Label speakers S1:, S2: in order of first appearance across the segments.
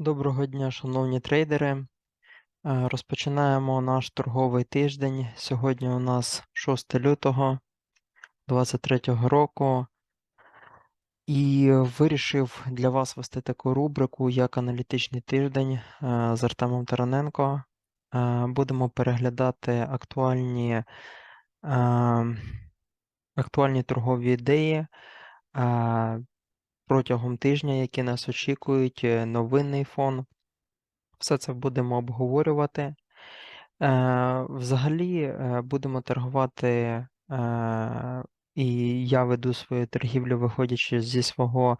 S1: Доброго дня, шановні трейдери. Е, Розпочинаємо наш торговий тиждень. Сьогодні у нас 6 лютого 2023 року. І вирішив для вас вести таку рубрику як аналітичний тиждень е, з Артемом Тараненко. Е, Будемо переглядати актуальні, актуальні торгові ідеї протягом тижня, які нас очікують, е, новинний фон. Все це будемо обговорювати. Е, Взагалі е, будемо торгувати, і я веду свою торгівлю, виходячи зі свого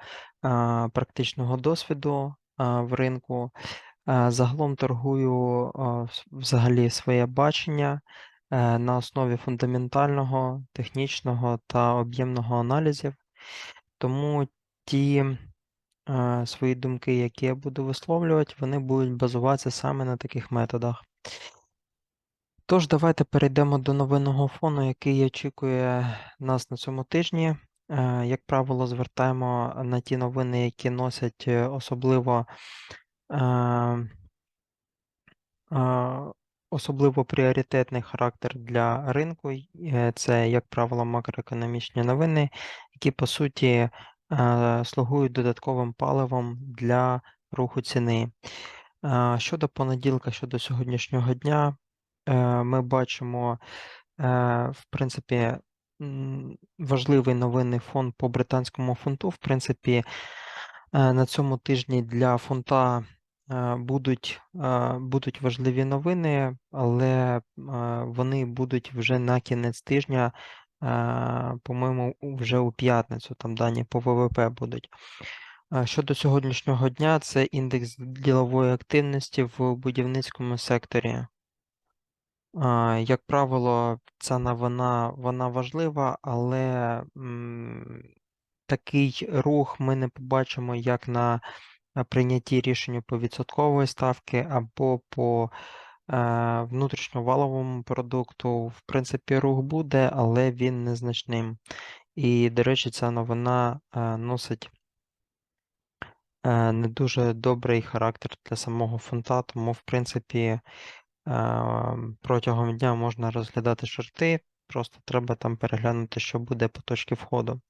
S1: практичного досвіду в ринку. Загалом торгую взагалі своє бачення на основі фундаментального, технічного та об'ємного аналізів. Тому ті е, свої думки, які я буду висловлювати, вони будуть базуватися саме на таких методах. Тож, давайте перейдемо до новинного фону, який очікує нас на цьому тижні. Е, Як правило, звертаємо на ті новини, які носять е, особливо, е, е, особливо пріоритетний характер для ринку. Е, Це, як правило, макроекономічні новини, які по суті слугують додатковим паливом для руху ціни. Е, Щодо понеділка, щодо сьогоднішнього дня, е, ми бачимо, е, в принципі, важливий новинний фон по британському фунту. В принципі, е, на цьому тижні для фунта е, будуть, е, будуть важливі новини, але е, вони будуть вже на кінець тижня, е, по-моєму, вже у п'ятницю, там дані по ВВП будуть. Е, Щодо сьогоднішнього дня, це індекс ділової активності в будівницькому секторі. Як правило, ця новина вона важлива, але такий рух ми не побачимо як на прийнятті рішення по відсоткової ставки або по е, внутрішньоваловому продукту. В принципі, рух буде, але він незначним. І, до речі, ця новина е, носить е, не дуже добрий характер для самого фунта, тому, в принципі, е, протягом дня можна розглядати шорти, просто треба там переглянути, що буде по точці входу.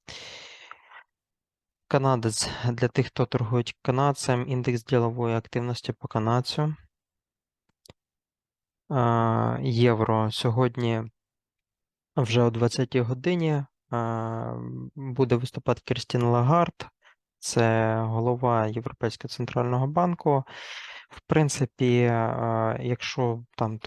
S1: Канадець для тих, хто торгують канадцем, індекс ділової активності по канадцю. Євро сьогодні вже о 20-й годині буде виступати Крістін Лагард, це голова Європейського центрального банку. В принципі, якщо там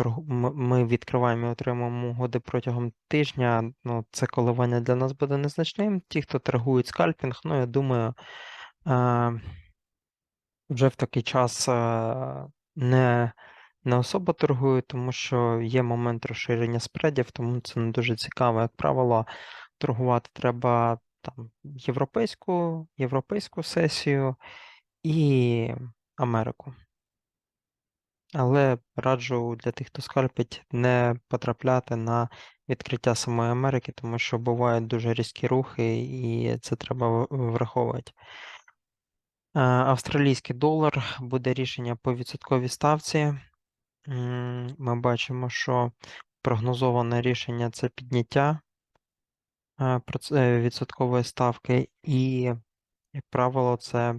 S1: ми відкриваємо і отримуємо угоди протягом тижня, ну це коливання для нас буде незначним. Ті, хто торгують скальпінг, ну я думаю, вже в такий час не, не особо торгують, тому що є момент розширення спредів, тому це не дуже цікаво. Як правило, торгувати треба там європейську, європейську сесію і Америку. Але раджу для тих, хто скальпить, не потрапляти на відкриття самої Америки, тому що бувають дуже різкі рухи, і це треба враховувати. Е, Австралійський долар буде рішення по відсотковій ставці. Ми бачимо, що прогнозоване рішення це підняття е, е, відсоткової ставки, і, як правило, це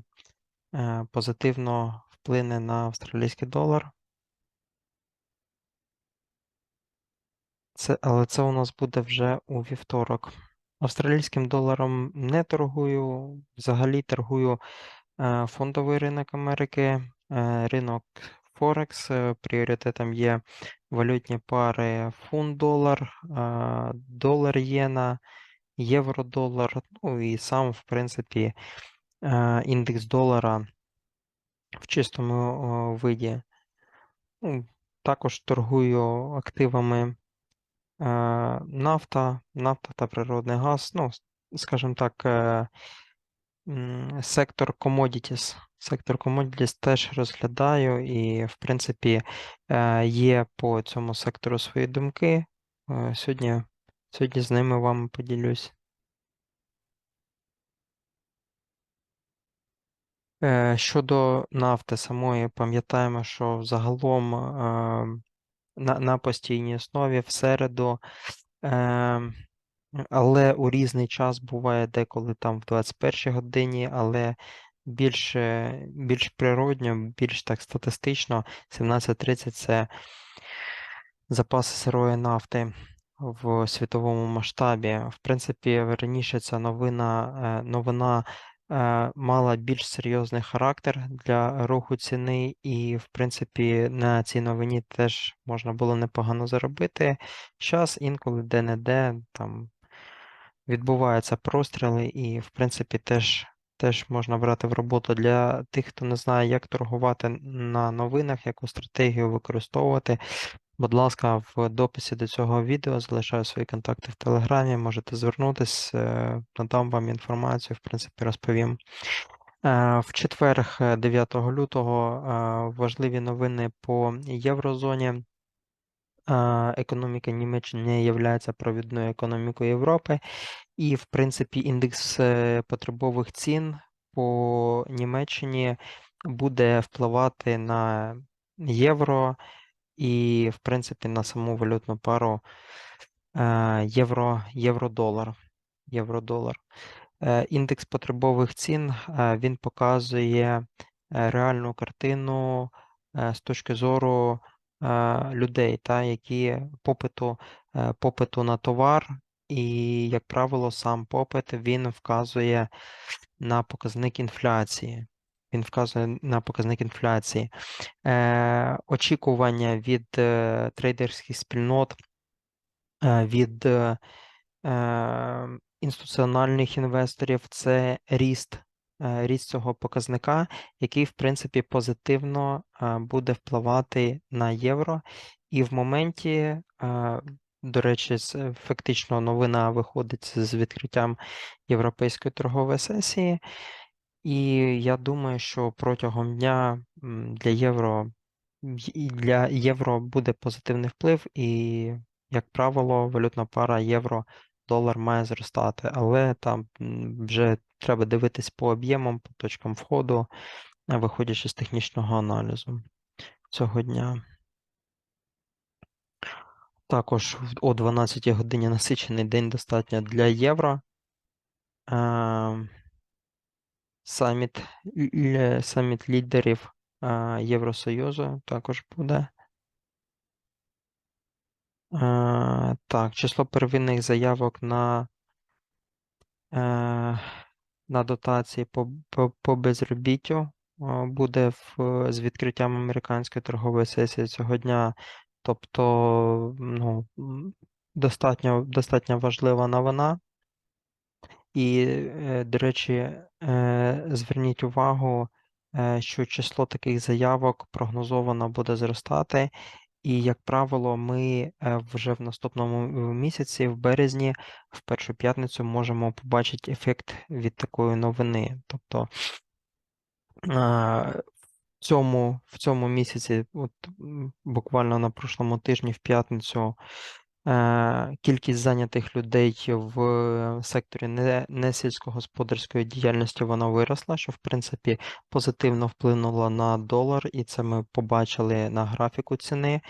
S1: е, позитивно вплине на австралійський долар. Це, але це у нас буде вже у вівторок. Австралійським доларом не торгую, взагалі торгую фондовий ринок Америки, ринок Форекс. е, Пріоритетом є валютні пари фунт-долар, е, долар-єна, євро-долар, ну і сам, в принципі, е, індекс долара в чистому виді. Ну, також торгую активами е, нафта, нафта та природний газ. Ну, скажімо так, е, сектор commodities. Сектор commodities теж розглядаю, і, в принципі, е, є по цьому сектору свої думки. Е, Сьогодні, сьогодні з ними вам поділюсь. Е, Щодо нафти самої, пам'ятаємо, що загалом е, на, на постійній основі в середу, але у різний час буває деколи там в 21 годині, але більш, більш природньо, більш так статистично, 17.30 це запаси сирої нафти в світовому масштабі. В принципі, раніше ця новина, е, новина е, мала більш серйозний характер для руху ціни, і, в принципі, на цій новині теж можна було непогано заробити. Час інколи де-не-де там відбуваються простріли, і, в принципі, теж. Теж можна брати в роботу для тих, хто не знає, як торгувати на новинах, яку стратегію використовувати. Будь ласка, в дописі до цього відео залишаю свої контакти в Телеграмі, можете звернутися, е, надам вам інформацію, в принципі, розповім. Е, в четвер, 9 лютого, е, важливі новини по Єврозоні. Економіка Німеччини є провідною економікою Європи, і, в принципі, індекс потребових цін по Німеччині буде впливати на євро і, в принципі, на саму валютну пару е, євро, євро-долар. Євро-долар. Е, індекс потребових цін е, він показує реальну картину з точки зору людей, та, які попиту, попиту на товар, і, як правило, сам попит він вказує на показник інфляції. Він вказує на показник інфляції. Е, Очікування від е, трейдерських спільнот, е, від е, інституціональних інвесторів це ріст. Е, ріст цього показника, який, в принципі, позитивно е, буде впливати на євро. І в моменті, е, до речі, фактично новина виходить з відкриттям європейської торгової сесії. І я думаю, що протягом дня для євро для євро буде позитивний вплив, і, як правило, валютна пара євро-долар має зростати, але там вже треба дивитись по об'ємам, по точкам входу, виходячи з технічного аналізу цього дня. Також о 12 годині насичений день достатньо для євро. Ем, Саміт саміт лідерів Євросоюзу також буде. Так, число первинних заявок на е, на дотації по по, по безробіттю буде в, з відкриттям американської торгової сесії цього дня. Тобто, ну, достатньо, достатньо важлива новина. І, е, до речі, е, зверніть увагу, е, що число таких заявок прогнозовано буде зростати. І, як правило, ми вже в наступному місяці, в березні, в першу п'ятницю, можемо побачити ефект від такої новини. Тобто цьому в цьому місяці, от буквально на прошлому тижні, в п'ятницю, Е, кількість зайнятих людей в секторі не, не сільськогосподарської діяльності вона виросла, що в принципі позитивно вплинуло на долар, і це ми побачили на графіку ціни.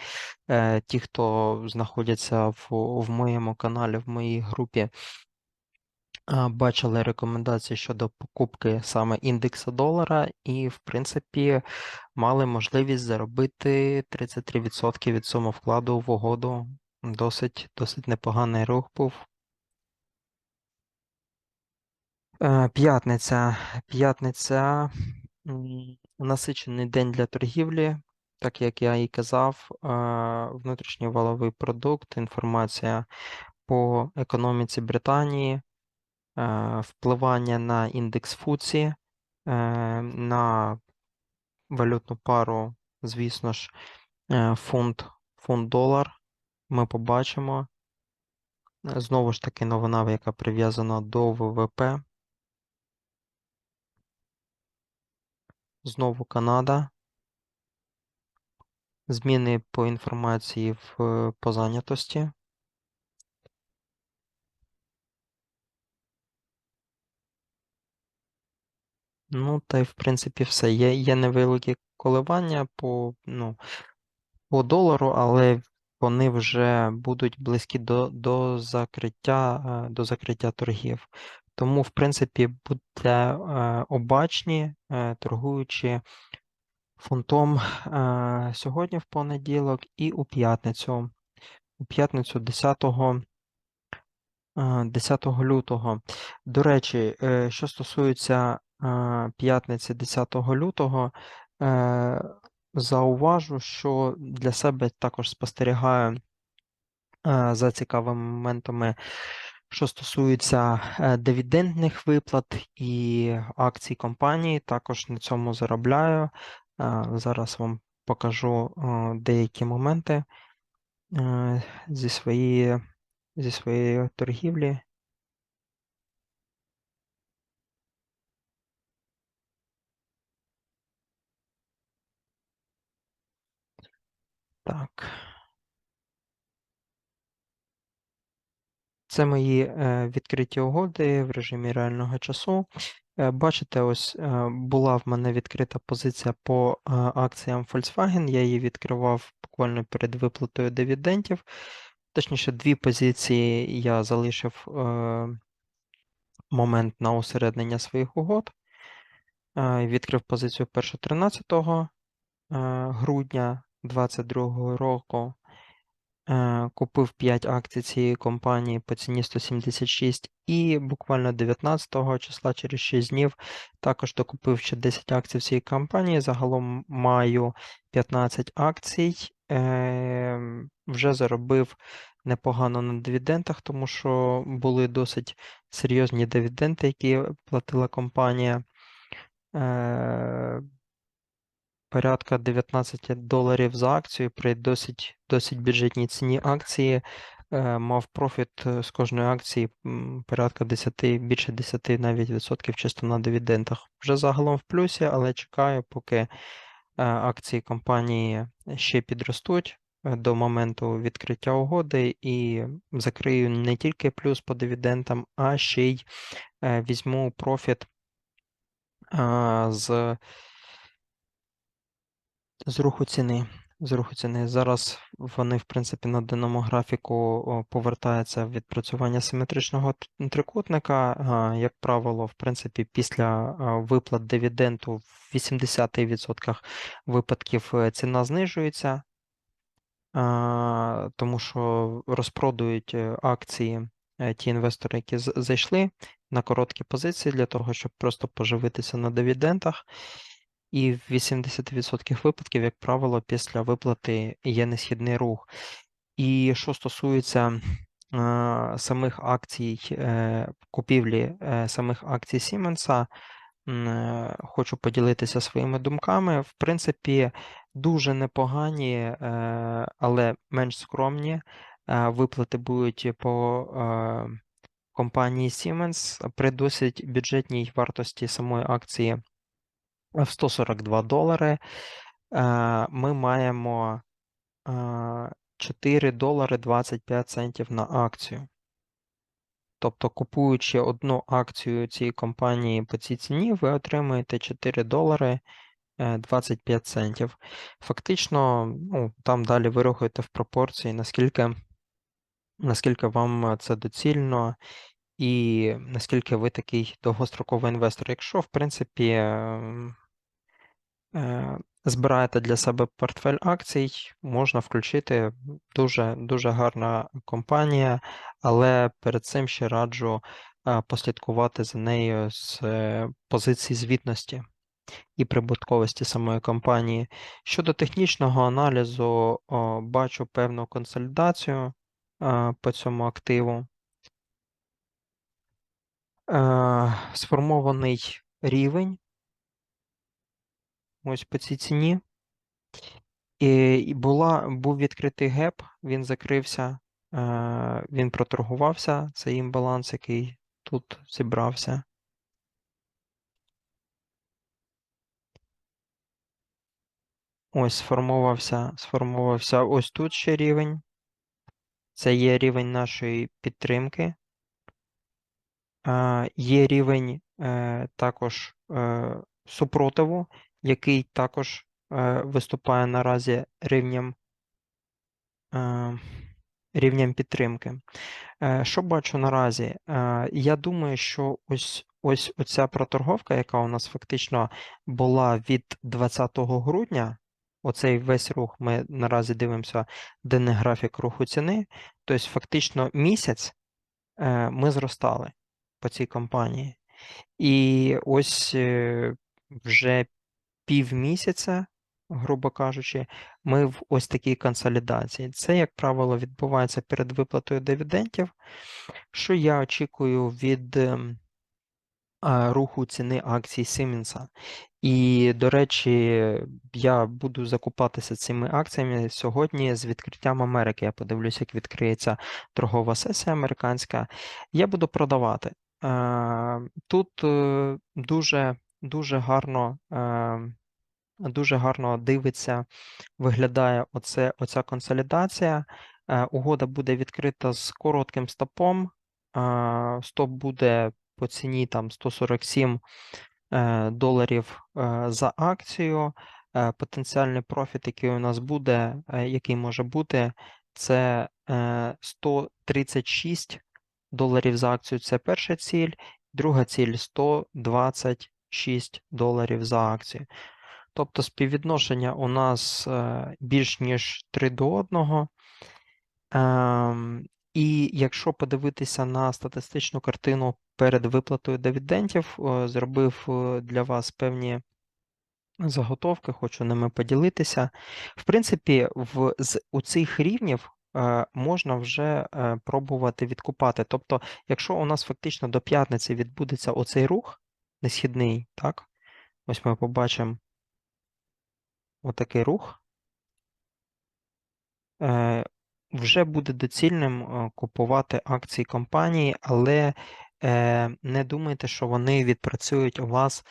S1: Е, ті, хто знаходяться в, в моєму каналі, в моїй групі. Бачили рекомендації щодо покупки саме індекса долара, і, в принципі, мали можливість заробити 33% від суми вкладу в угоду Досить досить непоганий рух був. Е, п'ятниця. П'ятниця насичений день для торгівлі, так як я і казав, е, внутрішній валовий продукт, інформація по економіці Британії, впливання на індекс ФУЦІ, на валютну пару, звісно ж, фунт, фунт долар ми побачимо. Е, знову ж таки, новина, яка прив'язана до ВВП. Знову Канада. Зміни по інформації в по зайнятості. Ну, та й в принципі все. Є, є невеликі коливання по, ну, по долару, але вони вже будуть близькі до, до закриття, е, до закриття торгів. Тому, в принципі, будьте е, обачні, е, торгуючи фунтом сьогодні в понеділок і у п'ятницю. У п'ятницю 10 е, 10 лютого. До речі, що стосується п'ятниці 10 лютого, е, зауважу, що для себе також спостерігаю е, за цікавими моментами, що стосується е, дивідендних виплат і акцій компанії, також на цьому заробляю. Е, Зараз вам покажу е, деякі моменти е, зі своєї, зі своєї торгівлі. Так. Це мої е, відкриті угоди в режимі реального часу. Е, Бачите, ось е, була в мене відкрита позиція по акціям Volkswagen. Я її відкривав буквально перед виплатою дивідендів. Точніше, дві позиції я залишив момент на усереднення своїх угод. Відкрив позицію першу 13 е, грудня 2022 року. Е, Купив 5 акцій цієї компанії по ціні 176 і буквально 19 числа через 6 днів також докупив ще 10 акцій цієї компанії. Загалом маю 15 акцій. Е, Вже заробив непогано на дивідендах, тому що були досить серйозні дивіденди, які платила компанія. Е, порядка 19 доларів за акцію при досить досить бюджетній ціні акції. е, Мав профіт е, з кожної акції порядка 10, більше 10 навіть відсотків чисто на дивідендах. Вже загалом в плюсі, але чекаю, поки е, акції компанії ще підростуть до моменту відкриття угоди і закрию не тільки плюс по дивідендам, а ще й візьму профіт з з руху ціни. З руху ціни. Зараз вони, в принципі, на даному графіку повертаються в відпрацювання симетричного трикутника. Як правило, в принципі, після виплат дивіденду в 80% випадків е, ціна знижується, тому що розпродують е, акції е, ті інвестори, які зайшли на короткі позиції для того, щоб просто поживитися на дивідендах. І в 80% випадків, як правило, після виплати є несхідний рух. І що стосується е, самих акцій, е, купівлі е, самих акцій Сіменса, е, хочу поділитися своїми думками. В принципі, дуже непогані, е, але менш скромні е, виплати будуть по е, компанії Siemens при досить бюджетній вартості самої акції в 142 долари. Е, Ми маємо е, 4 долари 25 центів на акцію. Тобто, купуючи одну акцію цієї компанії по цій ціні, ви отримуєте 4 долари е, 25 центів. Фактично, ну, там далі ви рухаєте в пропорції, наскільки, наскільки вам е, це доцільно, і наскільки ви такий довгостроковий інвестор. Якщо, в принципі, ем, е, збираєте для себе портфель акцій, можна включити дуже, дуже гарна компанія, але перед цим ще раджу послідкувати за нею з е, позиції звітності і прибутковості самої компанії. Щодо технічного аналізу, бачу певну консолідацію по цьому активу. Е, Сформований рівень ось по цій ціні. І, і була, був відкритий геп, він закрився, е, він проторгувався, це імбаланс, який тут зібрався. Ось сформувався, сформувався ось тут ще рівень. Це є рівень нашої підтримки. Е, Є рівень е, також е, супротиву, який також е, виступає наразі рівнем, е, рівнем підтримки. Е, Що бачу наразі? Я думаю, що ось ось оця проторговка, яка у нас фактично була від 20 грудня, оцей весь рух, ми наразі дивимося денний графік руху ціни, тобто фактично місяць ми зростали по цій компанії. І ось вже півмісяця, грубо кажучи, ми в ось такій консолідації. Це, як правило, відбувається перед виплатою дивідендів. Що я очікую від ем, руху ціни акцій Сіменса? І, до речі, я буду закупатися цими акціями сьогодні з відкриттям Америки. Я подивлюся, як відкриється торгова сесія американська. Я буду продавати. Е, Тут е, дуже, дуже гарно. е, Дуже гарно дивиться, виглядає оце, оця консолідація. Е, Угода буде відкрита з коротким стопом. Е, Стоп буде по ціні там 147 е, доларів за акцію. Потенціальний профіт, який у нас буде, який може бути, це е, 136 доларів за акцію. Це перша ціль. Друга ціль 126 доларів за акцію. Тобто співвідношення у нас е, більш ніж 3 до 1. Ем, І якщо подивитися на статистичну картину перед виплатою дивідендів, е, зробив е, для вас певні заготовки, хочу ними поділитися. В принципі, в, з у цих рівнів можна вже пробувати відкупати. Тобто, якщо у нас фактично до п'ятниці відбудеться оцей рух несхідний, так? Ось ми побачимо отакий рух. Е, вже буде доцільним е, купувати акції компанії, але е, не думайте, що вони відпрацюють у вас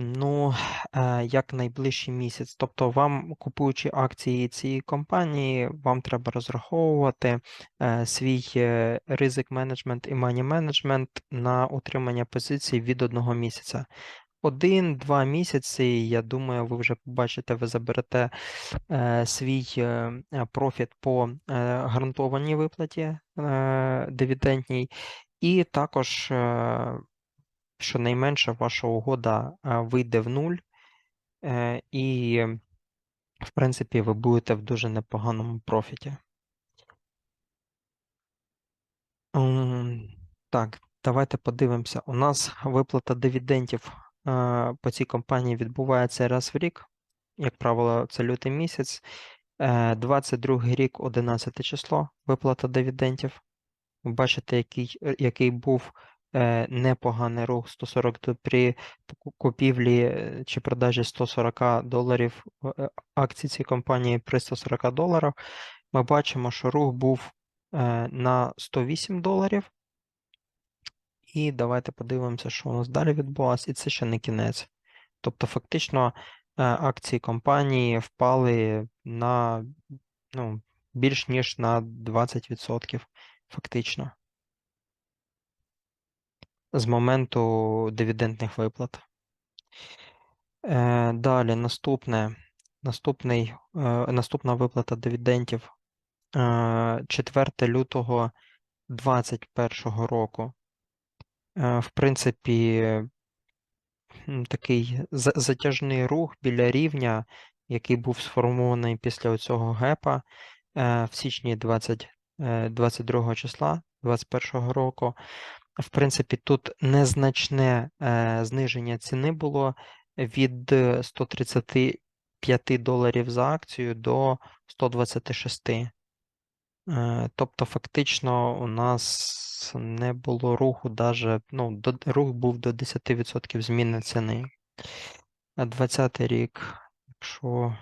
S1: ну, е, як найближчий місяць. Тобто, вам, купуючи акції цієї компанії, вам треба розраховувати е, свій е, ризик менеджмент і мані менеджмент на утримання позицій від одного місяця. Один-два місяці, я думаю, ви вже побачите, ви заберете е, свій е, профіт по е, гарантованій виплаті е, дивідендній, і також, е, щонайменше, ваша угода е, вийде в нуль, е, і, в принципі, ви будете в дуже непоганому профіті. Так, давайте подивимося. У нас виплата дивідендів е, по цій компанії відбувається раз в рік. Як правило, це лютий місяць. Е, 22 рік, 11 число, виплата дивідендів. Ви Бачите, який, який був непоганий рух 140 при купівлі е, чи продажі 140 доларів е, акцій цієї компанії при 140 доларах. Ми бачимо, що рух був е, на 108 доларів. І давайте подивимося, що у нас далі відбулося, і це ще не кінець. Тобто, фактично, е, акції компанії впали на ну, більш ніж на 20%, фактично, з моменту дивідендних виплат. Е, Далі наступне, наступний, е, наступна виплата дивідендів е, 4 лютого 2021 року. Е, В принципі, такий затяжний рух біля рівня, який був сформований після цього гепа е, в січні 20, е, 22 числа 2021 року. В принципі, тут незначне е, зниження ціни було від е, 135 доларів за акцію до 126. Е, Тобто, фактично, у нас не було руху, даже, ну, рух був до 10% зміни ціни. А 20 рік, якщо.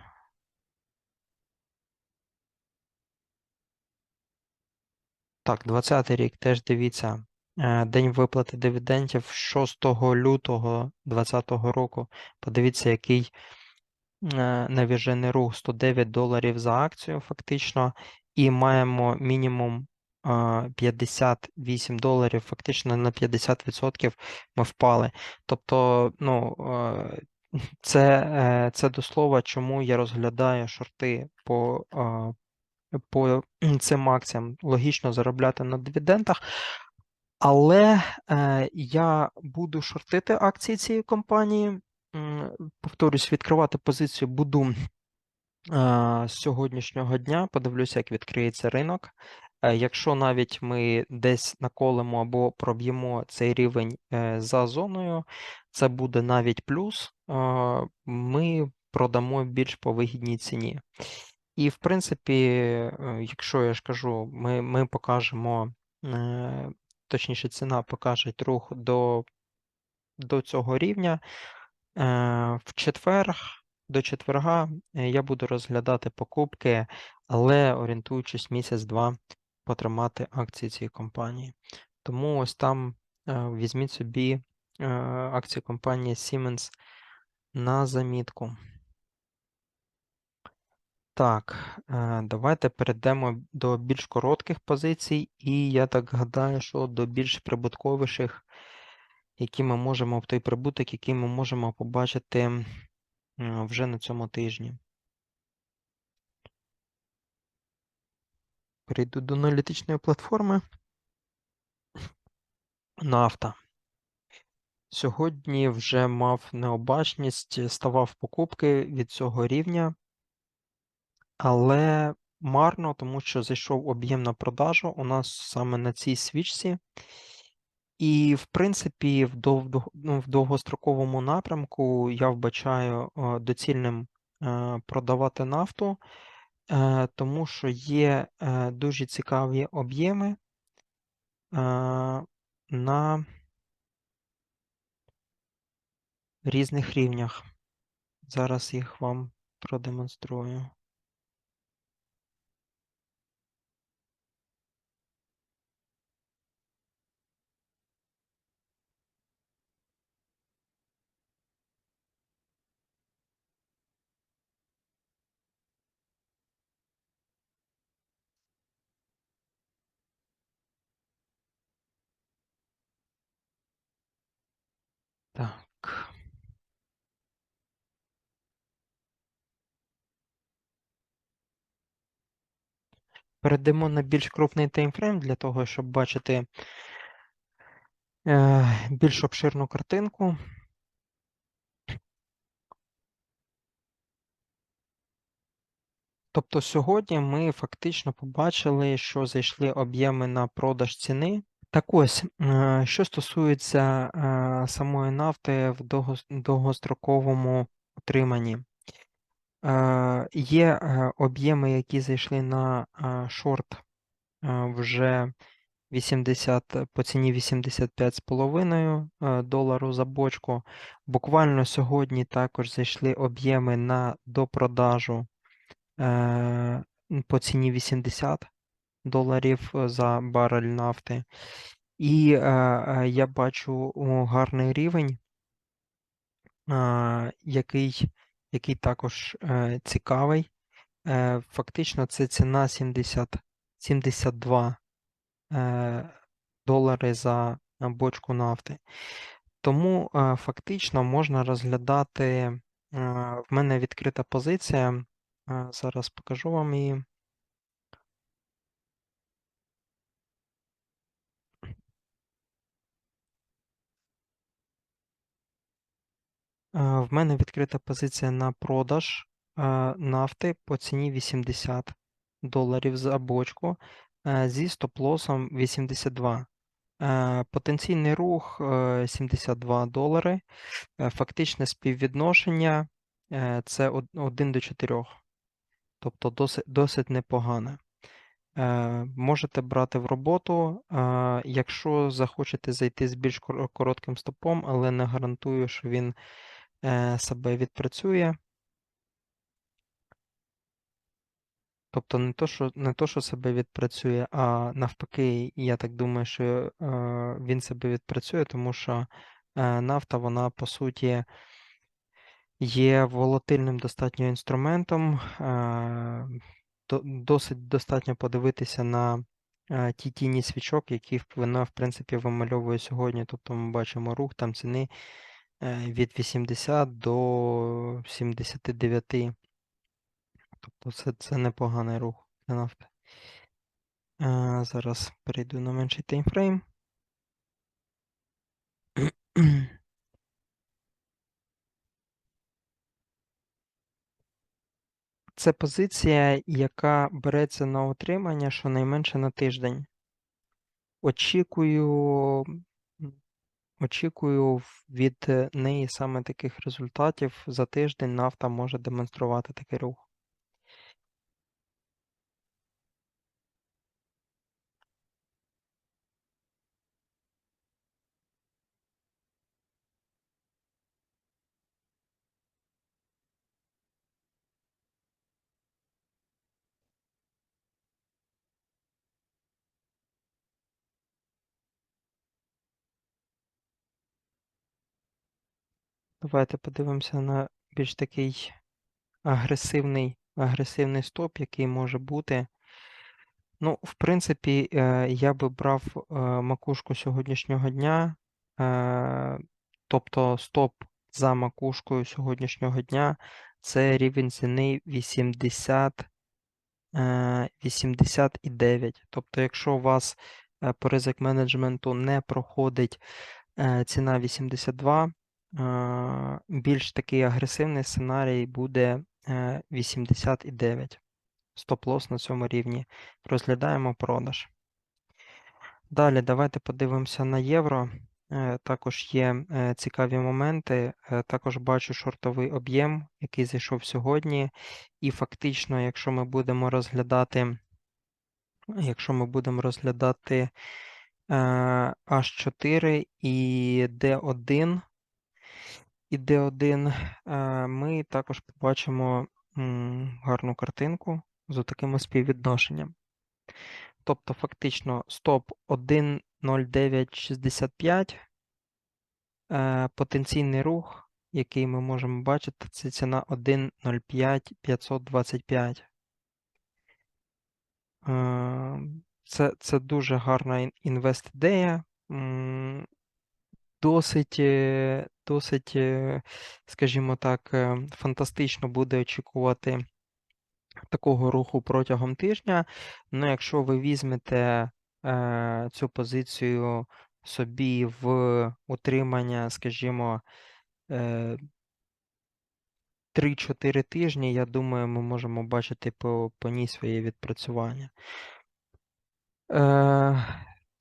S1: Так, 20 рік теж дивіться. Е, День виплати дивідендів 6 лютого 2020 року. Подивіться, який е, навіжений рух 109 доларів за акцію, фактично, і маємо мінімум 58 доларів, фактично на 50% ми впали. Тобто, ну, е, це, е, це до слова, чому я розглядаю шорти по, по цим акціям. Логічно заробляти на дивідендах. Але е, я буду шортити акції цієї компанії. Повторюсь, відкривати позицію буду е, з сьогоднішнього дня. Подивлюся, як відкриється ринок. Е, Якщо навіть ми десь наколимо або проб'ємо цей рівень е, за зоною, це буде навіть плюс. Ми продамо більш по вигідній ціні. І, в принципі, якщо я ж кажу, ми, ми покажемо, точніше, ціна покаже рух до, до цього рівня. Е, В четвер, до четверга е, я буду розглядати покупки, але орієнтуючись місяць-два потримати акції цієї компанії. Тому ось там е, візьміть собі акції компанії Siemens на замітку. Так, е, давайте перейдемо до більш коротких позицій, і я так гадаю, що до більш прибутковіших, які ми можемо в той прибуток, який ми можемо побачити вже на цьому тижні. Перейду до аналітичної платформи. Нафта. Сьогодні вже мав необачність, ставав покупки від цього рівня, але марно, тому що зайшов об'єм на продажу у нас саме на цій свічці. І, в принципі, в, ну, довгостроковому напрямку я вбачаю е, доцільним е, продавати нафту, е, тому що є дуже цікаві об'єми на різних рівнях. Зараз їх вам продемонструю. Так. Перейдемо на більш крупний таймфрейм для того, щоб бачити е, більш обширну картинку. Тобто сьогодні ми фактично побачили, що зайшли об'єми на продаж ціни. Так ось, е, що стосується е, самої нафти в довгостроковому утриманні. Є е, об'єми, які зайшли на е, шорт вже 80, по ціні 85,5 е, долару за бочку. Буквально сьогодні також зайшли об'єми на допродажу по ціні 80 доларів за барель нафти. І я бачу гарний рівень, який, який також е, цікавий. Е, Фактично це ціна 70, 72 е, долари за бочку нафти. Тому е, фактично можна розглядати, е, в мене відкрита позиція. Е, Зараз покажу вам її. В мене відкрита позиція на продаж е, нафти по ціні 80 доларів за бочку е, зі стоп-лосом 82. Е, Потенційний рух е, 72 долари. Е, Фактичне співвідношення е, це 1 до 4. Тобто досить, досить непогане. Е, Можете брати в роботу, е, якщо захочете зайти з більш коротким стопом, але не гарантую, що він е, себе відпрацює. Тобто не то, що не то, що себе відпрацює, а навпаки, я так думаю, що е, він себе відпрацює, тому що е, нафта, вона по суті є волатильним достатньо інструментом. Е, досить достатньо подивитися на е, ті тіні свічок, які вона, в принципі, вимальовує сьогодні. Тобто ми бачимо рух там ціни е, від 80 до 79. Тобто це, це непоганий рух для нафти. Е, Зараз перейду на менший таймфрейм. Це позиція, яка береться на утримання щонайменше на тиждень. Очікую, очікую від е, неї саме таких результатів. За тиждень нафта може демонструвати такий рух. Давайте подивимося на більш такий агресивний, агресивний стоп, який може бути. Ну, в принципі, е, я би брав е, макушку сьогоднішнього дня, е, тобто стоп за макушкою сьогоднішнього дня це рівень ціни 80, 89. Тобто, якщо у вас по ризик менеджменту не проходить ціна 82, більш такий агресивний сценарій буде 89 стоп-лосс на цьому рівні. Розглядаємо продаж. Далі давайте подивимося на євро. Е, також є е, цікаві моменти. Е, також бачу шортовий об'єм, який зайшов сьогодні. І фактично, якщо ми будемо розглядати, якщо ми будемо розглядати H4 і D1, і D1, ми також побачимо гарну картинку з таким співвідношенням. Тобто, фактично, стоп 1,0965, е, потенційний рух, який ми можемо бачити, це ціна 1,0525. Е, це це дуже гарна інвест-ідея. Досить, е, досить, скажімо так, фантастично буде очікувати такого руху протягом тижня. Ну, якщо ви візьмете е, цю позицію собі в утримання, скажімо, е, 3-4 тижні, я думаю, ми можемо бачити по, по ній своє відпрацювання. Е,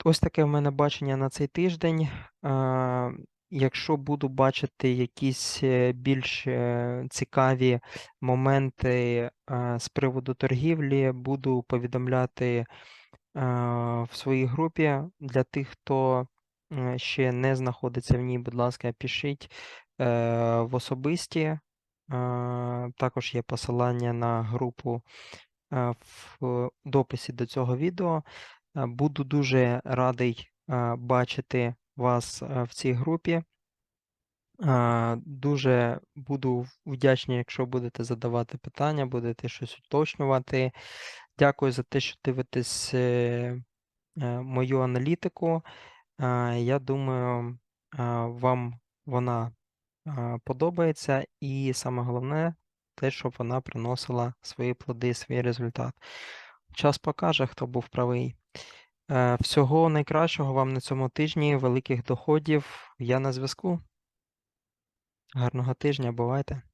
S1: Ось таке в мене бачення на цей тиждень. Е, Якщо буду бачити якісь е, більш е, цікаві моменти е, з приводу торгівлі, буду повідомляти в своїй групі. Для тих, хто ще не знаходиться в ній, будь ласка, пишіть в особисті. Також є посилання на групу в дописі до цього відео. Буду дуже радий бачити вас е, в цій групі. Дуже буду вдячний, якщо будете задавати питання, будете щось уточнювати. Дякую за те, що дивитесь е, е, мою аналітику. Я думаю, вам вона подобається, і саме головне те, щоб вона приносила свої плоди, свій результат. Час покаже, хто був правий. Е, всього найкращого вам на цьому тижні, великих доходів. Я на зв'язку. Гарного тижня, бувайте!